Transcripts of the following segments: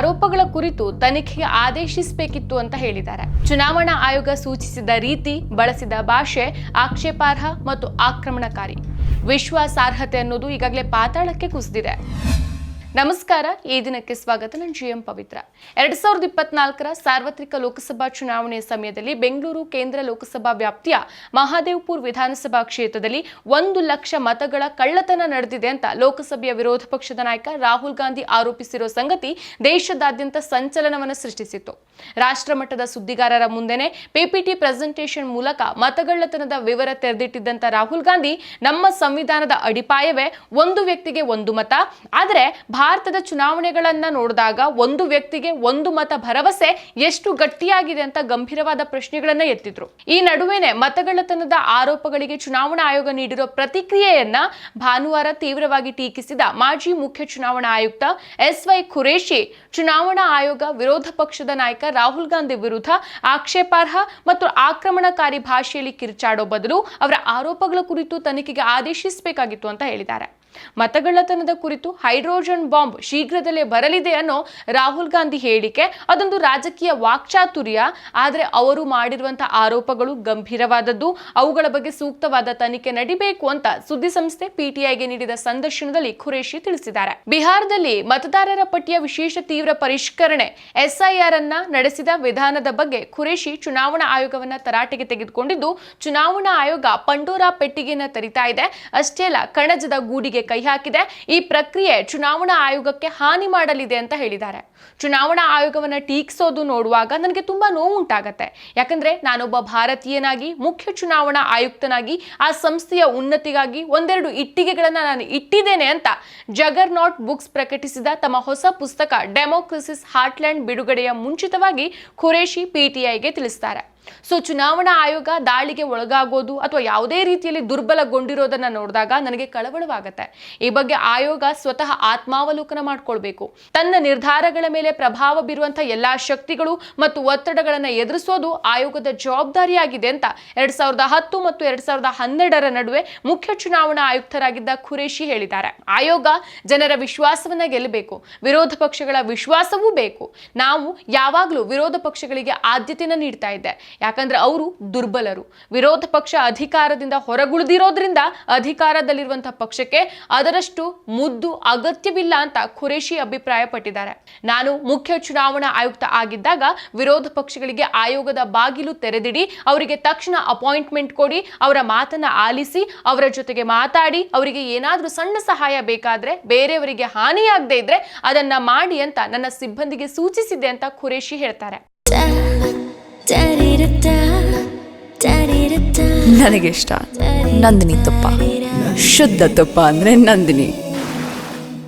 ಆರೋಪಗಳ ಕುರಿತು ತನಿಖೆಗೆ ಆದೇಶಿಸಬೇಕಿತ್ತು ಅಂತ ಹೇಳಿದ್ದಾರೆ. ಚುನಾವಣಾ ಆಯೋಗ ಸೂಚಿಸಿದ ರೀತಿ ಬಳಸಿದ ಭಾಷೆ ಆಕ್ಷೇಪಾರ್ಹ ಮತ್ತು ಆಕ್ರಮಣಕಾರಿ. ವಿಶ್ವಾಸಾರ್ಹತೆ ಅನ್ನೋದು ಈಗಾಗಲೇ ಪಾತಾಳಕ್ಕೆ ಕುಸಿದಿದೆ. ನಮಸ್ಕಾರ, ಈ ದಿನಕ್ಕೆ ಸ್ವಾಗತ. ನಾನು ಜಿ ಎಂ ಪವಿತ್ರ. ಎರಡ್ ಸಾವಿರದ ಇಪ್ಪತ್ನಾಲ್ಕರ ಸಾರ್ವತ್ರಿಕ ಲೋಕಸಭಾ ಚುನಾವಣೆ ಸಮಯದಲ್ಲಿ ಬೆಂಗಳೂರು ಕೇಂದ್ರ ಲೋಕಸಭಾ ವ್ಯಾಪ್ತಿಯ ಮಹಾದೇವ್ಪುರ್ ವಿಧಾನಸಭಾ ಕ್ಷೇತ್ರದಲ್ಲಿ ಒಂದು ಲಕ್ಷ ಮತಗಳ ಕಳ್ಳತನ ನಡೆದಿದೆ ಅಂತ ಲೋಕಸಭೆಯ ವಿರೋಧ ಪಕ್ಷದ ನಾಯಕ ರಾಹುಲ್ ಗಾಂಧಿ ಆರೋಪಿಸಿರೋ ಸಂಗತಿ ದೇಶದಾದ್ಯಂತ ಸಂಚಲನವನ್ನು ಸೃಷ್ಟಿಸಿತ್ತು. ರಾಷ್ಟ್ರ ಮಟ್ಟದ ಸುದ್ದಿಗಾರರ ಮುಂದೆನೆ ಪಿಪಿಟಿ ಪ್ರೆಸೆಂಟೇಷನ್ ಮೂಲಕ ಮತಗಳ್ಳತನದ ವಿವರ ತೆರೆದಿಟ್ಟಿದ್ದಂತ ರಾಹುಲ್ ಗಾಂಧಿ ನಮ್ಮ ಸಂವಿಧಾನದ ಅಡಿಪಾಯವೇ ಒಂದು ವ್ಯಕ್ತಿಗೆ ಒಂದು ಮತ, ಆದರೆ ಭಾರತದ ಚುನಾವಣೆಗಳನ್ನ ನೋಡಿದಾಗ ಒಂದು ವ್ಯಕ್ತಿಗೆ ಒಂದು ಮತ ಭರವಸೆ ಎಷ್ಟು ಗಟ್ಟಿಯಾಗಿದೆ ಅಂತ ಗಂಭೀರವಾದ ಪ್ರಶ್ನೆಗಳನ್ನ ಎತ್ತಿದ್ರು. ಈ ನಡುವೆನೆ ಮತಗಳ್ಳತನದ ಆರೋಪಗಳಿಗೆ ಚುನಾವಣಾ ಆಯೋಗ ನೀಡಿರೋ ಪ್ರತಿಕ್ರಿಯೆಯನ್ನ ಭಾನುವಾರ ತೀವ್ರವಾಗಿ ಟೀಕಿಸಿದ ಮಾಜಿ ಮುಖ್ಯ ಚುನಾವಣಾ ಆಯುಕ್ತ ಎಸ್ ವೈ ಖುರೇಶಿ ಚುನಾವಣಾ ಆಯೋಗ ವಿರೋಧ ಪಕ್ಷದ ನಾಯಕ ರಾಹುಲ್ ಗಾಂಧಿ ವಿರುದ್ಧ ಆಕ್ಷೇಪಾರ್ಹ ಮತ್ತು ಆಕ್ರಮಣಕಾರಿ ಭಾಷೆಯಲ್ಲಿ ಕಿರ್ಚಾಡೋ ಬದಲು ಅವರ ಆರೋಪಗಳ ಕುರಿತು ತನಿಖೆಗೆ ಆದೇಶಿಸಬೇಕಾಗಿತ್ತು ಅಂತ ಹೇಳಿದ್ದಾರೆ. ಮತಗಳ್ಳತನದ ಕುರಿತು ಹೈಡ್ರೋಜನ್ ಬಾಂಬ್ ಶೀಘ್ರದಲ್ಲೇ ಬರಲಿದೆ ಅನ್ನೋ ರಾಹುಲ್ ಗಾಂಧಿ ಹೇಳಿಕೆ, ಅದೊಂದು ರಾಜಕೀಯ ವಾಕ್ಚಾತುರ್ಯ. ಆದರೆ ಅವರು ಮಾಡಿರುವಂತಹ ಆರೋಪಗಳು ಗಂಭೀರವಾದದ್ದು. ಅವುಗಳ ಬಗ್ಗೆ ಸೂಕ್ತವಾದ ತನಿಖೆ ನಡಿಬೇಕು ಅಂತ ಸುದ್ದಿ ಸಂಸ್ಥೆ ಪಿಟಿಐಗೆ ನೀಡಿದ ಸಂದರ್ಶನದಲ್ಲಿ ಖುರೇಶಿ ತಿಳಿಸಿದ್ದಾರೆ. ಬಿಹಾರದಲ್ಲಿ ಮತದಾರರ ಪಟ್ಟಿಯ ವಿಶೇಷ ತೀವ್ರ ಪರಿಷ್ಕರಣೆ, ಎಸ್ಐಆರ್ ಅನ್ನ ನಡೆಸಿದ ವಿಧಾನದ ಬಗ್ಗೆ ಖುರೇಶಿ ಚುನಾವಣಾ ಆಯೋಗವನ್ನ ತರಾಟೆಗೆ ತೆಗೆದುಕೊಂಡಿದ್ದು, ಚುನಾವಣಾ ಆಯೋಗ ಪಂಡೋರಾ ಪೆಟ್ಟಿಗೆಯನ್ನ ತರಿತಾ ಇದೆ. ಅಷ್ಟೇ ಅಲ್ಲ, ಕಣಜದ ಗೂಡಿಗೆ ಕೈ ಹಾಕಿದೆ. ಈ ಪ್ರಕ್ರಿಯೆ ಚುನಾವಣಾ ಆಯೋಗಕ್ಕೆ ಹಾನಿ ಮಾಡಲಿದೆ ಅಂತ ಹೇಳಿದ್ದಾರೆ. ಚುನಾವಣಾ ಆಯೋಗವನ್ನ ಟೀಕಿಸೋದು ನೋಡುವಾಗ ನನಗೆ ತುಂಬಾ ನೋವು ಉಂಟಾಗತ್ತೆ. ಯಾಕಂದ್ರೆ ನಾನೊಬ್ಬ ಭಾರತೀಯನಾಗಿ, ಮುಖ್ಯ ಚುನಾವಣಾ ಆಯುಕ್ತನಾಗಿ, ಆ ಸಂಸ್ಥೆಯ ಉನ್ನತಿಗಾಗಿ ಒಂದೆರಡು ಇಟ್ಟಿಗೆಗಳನ್ನ ನಾನು ಇಟ್ಟಿದ್ದೇನೆ ಅಂತ ಜಗರ್ ನಾಟ್ ಬುಕ್ಸ್ ಪ್ರಕಟಿಸಿದ ತಮ್ಮ ಹೊಸ ಪುಸ್ತಕ ಡೆಮೋಕ್ರಸಿಸ್ ಹಾರ್ಟ್ಲ್ಯಾಂಡ್ ಬಿಡುಗಡೆಯ ಮುಂಚಿತವಾಗಿ ಖುರೇಶಿ ಪಿಟಿಐಗೆ ತಿಳಿಸ್ತಾರೆ. ಸೊ ಚುನಾವಣಾ ಆಯೋಗ ದಾಳಿಗೆ ಒಳಗಾಗೋದು ಅಥವಾ ಯಾವುದೇ ರೀತಿಯಲ್ಲಿ ದುರ್ಬಲಗೊಂಡಿರೋದನ್ನ ನೋಡಿದಾಗ ನನಗೆ ಕಳವಳವಾಗತ್ತೆ. ಈ ಬಗ್ಗೆ ಆಯೋಗ ಸ್ವತಃ ಆತ್ಮಾವಲೋಕನ ಮಾಡ್ಕೊಳ್ಬೇಕು. ತನ್ನ ನಿರ್ಧಾರಗಳ ಮೇಲೆ ಪ್ರಭಾವ ಬೀರುವಂತಹ ಎಲ್ಲಾ ಶಕ್ತಿಗಳು ಮತ್ತು ಒತ್ತಡಗಳನ್ನ ಎದುರಿಸೋದು ಆಯೋಗದ ಜವಾಬ್ದಾರಿಯಾಗಿದೆ ಅಂತ ಎರಡ್ ಸಾವಿರದ ಹತ್ತು ಮತ್ತು ಎರಡ್ ಸಾವಿರದ ಹನ್ನೆರಡರ ನಡುವೆ ಮುಖ್ಯ ಚುನಾವಣಾ ಆಯುಕ್ತರಾಗಿದ್ದ ಖುರೇಶಿ ಹೇಳಿದ್ದಾರೆ. ಆಯೋಗ ಜನರ ವಿಶ್ವಾಸವನ್ನ ಗೆಲ್ಲಬೇಕು. ವಿರೋಧ ಪಕ್ಷಗಳ ವಿಶ್ವಾಸವೂ ಬೇಕು. ನಾವು ಯಾವಾಗಲೂ ವಿರೋಧ ಪಕ್ಷಗಳಿಗೆ ಆದ್ಯತೆಯನ್ನು ನೀಡ್ತಾ ಇದ್ದೆ. ಯಾಕಂದ್ರೆ ಅವರು ದುರ್ಬಲರು. ವಿರೋಧ ಪಕ್ಷ ಅಧಿಕಾರದಿಂದ ಹೊರಗುಳಿದಿರೋದ್ರಿಂದ ಅಧಿಕಾರದಲ್ಲಿರುವಂತಹ ಪಕ್ಷಕ್ಕೆ ಅದರಷ್ಟು ಮುದ್ದು ಅಗತ್ಯವಿಲ್ಲ ಅಂತ ಖುರೇಶಿ ಅಭಿಪ್ರಾಯಪಟ್ಟಿದ್ದಾರೆ. ನಾನು ಮುಖ್ಯ ಚುನಾವಣಾ ಆಯುಕ್ತ ಆಗಿದ್ದಾಗ ವಿರೋಧ ಪಕ್ಷಗಳಿಗೆ ಆಯೋಗದ ಬಾಗಿಲು ತೆರೆದಿಡಿ, ಅವರಿಗೆ ತಕ್ಷಣ ಅಪಾಯಿಂಟ್ಮೆಂಟ್ ಕೊಡಿ, ಅವರ ಮಾತನ್ನ ಆಲಿಸಿ, ಅವರ ಜೊತೆಗೆ ಮಾತಾಡಿ, ಅವರಿಗೆ ಏನಾದರೂ ಸಣ್ಣ ಸಹಾಯ ಬೇಕಾದ್ರೆ, ಬೇರೆಯವರಿಗೆ ಹಾನಿಯಾಗದೇ ಇದ್ರೆ ಅದನ್ನ ಮಾಡಿ ಅಂತ ನನ್ನ ಸಿಬ್ಬಂದಿಗೆ ಸೂಚಿಸಿದೆ ಅಂತ ಖುರೇಶಿ ಹೇಳ್ತಾರೆ. ನನಗೆ ಇಷ್ಟ ನಂದಿನಿ ತುಪ್ಪ. ಶುದ್ಧ ತುಪ್ಪ ಅಂದ್ರೆ ನಂದಿನಿ.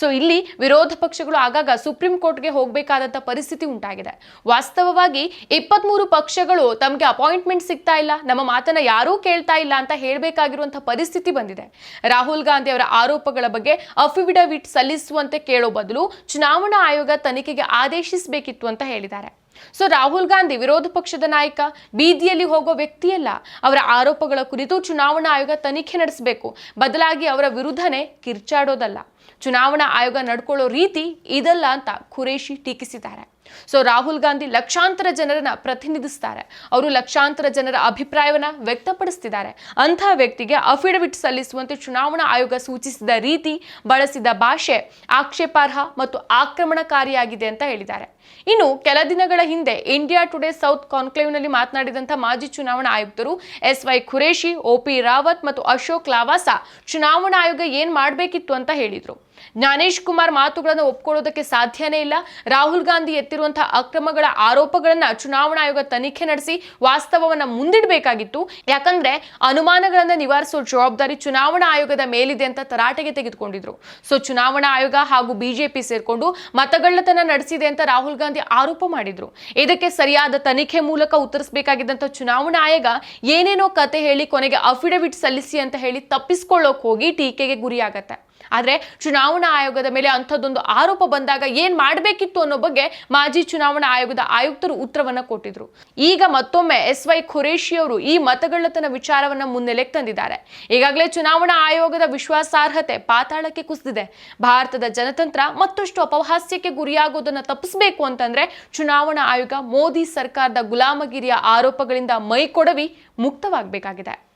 ಸೊ ಇಲ್ಲಿ ವಿರೋಧ ಪಕ್ಷಗಳು ಆಗಾಗ ಸುಪ್ರೀಂ ಕೋರ್ಟ್ಗೆ ಹೋಗಬೇಕಾದಂತ ಪರಿಸ್ಥಿತಿ ಉಂಟಾಗಿದೆ. ವಾಸ್ತವವಾಗಿ ಇಪ್ಪತ್ಮೂರು ಪಕ್ಷಗಳು ತಮಗೆ ಅಪಾಯಿಂಟ್ಮೆಂಟ್ ಸಿಗ್ತಾ ಇಲ್ಲ. ನಮ್ಮ ಮಾತನ್ನ ಯಾರೂ ಕೇಳ್ತಾ ಇಲ್ಲ ಅಂತ ಹೇಳಬೇಕಾಗಿರುವಂತಹ ಪರಿಸ್ಥಿತಿ ಬಂದಿದೆ. ರಾಹುಲ್ ಗಾಂಧಿ ಅವರ ಆರೋಪಗಳ ಬಗ್ಗೆ ಅಫಿಡವಿಟ್ ಸಲ್ಲಿಸುವಂತೆ ಕೇಳೋ ಬದಲು ಚುನಾವಣಾ ಆಯೋಗ ತನಿಖೆಗೆ ಆದೇಶಿಸಬೇಕಿತ್ತು ಅಂತ ಹೇಳಿದ್ದಾರೆ. ಸೊ ರಾಹುಲ್ ಗಾಂಧಿ ವಿರೋಧ ಪಕ್ಷದ ನಾಯಕ, ಬೀದಿಯಲ್ಲಿ ಹೋಗೋ ವ್ಯಕ್ತಿಯಲ್ಲ, ಅವರ ಆರೋಪಗಳ ಕುರಿತು ಚುನಾವಣಾ ಆಯೋಗ ತನಿಖೆ ನಡೆಸಬೇಕು. ಬದಲಾಗಿ ಅವರ ವಿರುದ್ಧನೇ ಕಿರ್ಚಾಡೋದಲ್ಲ. ಚುನಾವಣಾ ಆಯೋಗ ನಡ್ಕೊಳ್ಳೋ ರೀತಿ ಇದಲ್ಲ ಅಂತ ಖುರೇಶಿ ಟೀಕಿಸಿದ್ದಾರೆ. ಸೊ ರಾಹುಲ್ ಗಾಂಧಿ ಲಕ್ಷಾಂತರ ಜನರನ್ನ ಪ್ರತಿನಿಧಿಸ್ತಾರೆ ಅವರು ಲಕ್ಷಾಂತರ ಜನರ ಅಭಿಪ್ರಾಯವನ್ನ ವ್ಯಕ್ತಪಡಿಸ್ತಿದ್ದಾರೆ ಅಂತಹ ವ್ಯಕ್ತಿಗೆ ಅಫಿಡವಿಟ್ ಸಲ್ಲಿಸುವಂತೆ ಚುನಾವಣಾ ಆಯೋಗ ಸೂಚಿಸಿದ ರೀತಿ ಬಳಸಿದ ಭಾಷೆ ಆಕ್ಷೇಪಾರ್ಹ ಮತ್ತು ಆಕ್ರಮಣಕಾರಿಯಾಗಿದೆ ಅಂತ ಹೇಳಿದ್ದಾರೆ ಇನ್ನು ಕೆಲ ದಿನಗಳ ಹಿಂದೆ ಇಂಡಿಯಾ ಟುಡೇ ಸೌತ್ ಕಾನ್ಕ್ಲೇವ್ನಲ್ಲಿ ಮಾತನಾಡಿದಂಥ ಮಾಜಿ ಚುನಾವಣಾ ಆಯುಕ್ತರು S Y Qureshi O P Rawat ಮತ್ತು ಅಶೋಕ್ ಲಾವಾಸ ಚುನಾವಣಾ ಆಯೋಗ ಏನ್ ಮಾಡಬೇಕಿತ್ತು ಅಂತ ಹೇಳಿದ್ರು ಜ್ಞಾನೇಶ್ ಕುಮಾರ್ ಮಾತುಗಳನ್ನು ಒಪ್ಕೊಳ್ಳೋದಕ್ಕೆ ಸಾಧ್ಯನೇ ಇಲ್ಲ. ರಾಹುಲ್ ಗಾಂಧಿ ಎತ್ತಿರುವಂತಹ ಅಕ್ರಮಗಳ ಆರೋಪಗಳನ್ನ ಚುನಾವಣಾ ಆಯೋಗ ತನಿಖೆ ನಡೆಸಿ ವಾಸ್ತವವನ್ನ ಮುಂದಿಡಬೇಕಾಗಿತ್ತು. ಯಾಕಂದ್ರೆ ಅನುಮಾನಗಳನ್ನ ನಿವಾರಿಸೋ ಜವಾಬ್ದಾರಿ ಚುನಾವಣಾ ಆಯೋಗದ ಮೇಲಿದೆ ಅಂತ ತರಾಟೆಗೆ ತೆಗೆದುಕೊಂಡಿದ್ರು. ಸೊ ಚುನಾವಣಾ ಆಯೋಗ ಹಾಗೂ ಬಿಜೆಪಿ ಸೇರ್ಕೊಂಡು ಮತಗಳ್ಳತನ ನಡೆಸಿದೆ ಅಂತ ರಾಹುಲ್ ಗಾಂಧಿ ಆರೋಪ ಮಾಡಿದ್ರು. ಇದಕ್ಕೆ ಸರಿಯಾದ ತನಿಖೆ ಮೂಲಕ ಉತ್ತರಿಸಬೇಕಾಗಿದ್ದಂತ ಚುನಾವಣಾ ಆಯೋಗ ಏನೇನೋ ಕತೆ ಹೇಳಿ ಕೊನೆಗೆ ಅಫಿಡವಿಟ್ ಸಲ್ಲಿಸಿ ಅಂತ ಹೇಳಿ ತಪ್ಪಿಸ್ಕೊಳ್ಳೋಕೆ ಹೋಗಿ ಟೀಕೆಗೆ ಗುರಿಯಾಗತ್ತೆ. ಆದ್ರೆ ಚುನಾವಣಾ ಆಯೋಗದ ಮೇಲೆ ಅಂಥದ್ದೊಂದು ಆರೋಪ ಬಂದಾಗ ಏನ್ ಮಾಡಬೇಕಿತ್ತು ಅನ್ನೋ ಬಗ್ಗೆ ಮಾಜಿ ಚುನಾವಣಾ ಆಯೋಗದ ಆಯುಕ್ತರು ಉತ್ತರವನ್ನು ಕೊಟ್ಟಿದ್ರು. ಈಗ ಮತ್ತೊಮ್ಮೆ ಎಸ್ ವೈ ಖುರೇಶಿ ಅವರು ಈ ಮತಗಳ್ಳತನ ವಿಚಾರವನ್ನ ಮುನ್ನೆಲೆಗೆ ತಂದಿದ್ದಾರೆ. ಈಗಾಗಲೇ ಚುನಾವಣಾ ಆಯೋಗದ ವಿಶ್ವಾಸಾರ್ಹತೆ ಪಾತಾಳಕ್ಕೆ ಕುಸಿದಿದೆ. ಭಾರತದ ಜನತಂತ್ರ ಮತ್ತಷ್ಟು ಅಪಹಾಸ್ಯಕ್ಕೆ ಗುರಿಯಾಗೋದನ್ನ ತಪ್ಪಿಸಬೇಕು ಅಂತಂದ್ರೆ ಚುನಾವಣಾ ಆಯೋಗ ಮೋದಿ ಸರ್ಕಾರದ ಗುಲಾಮಗಿರಿಯ ಆರೋಪಗಳಿಂದ ಮೈಕೊಡವಿ ಮುಕ್ತವಾಗಬೇಕಾಗಿದೆ.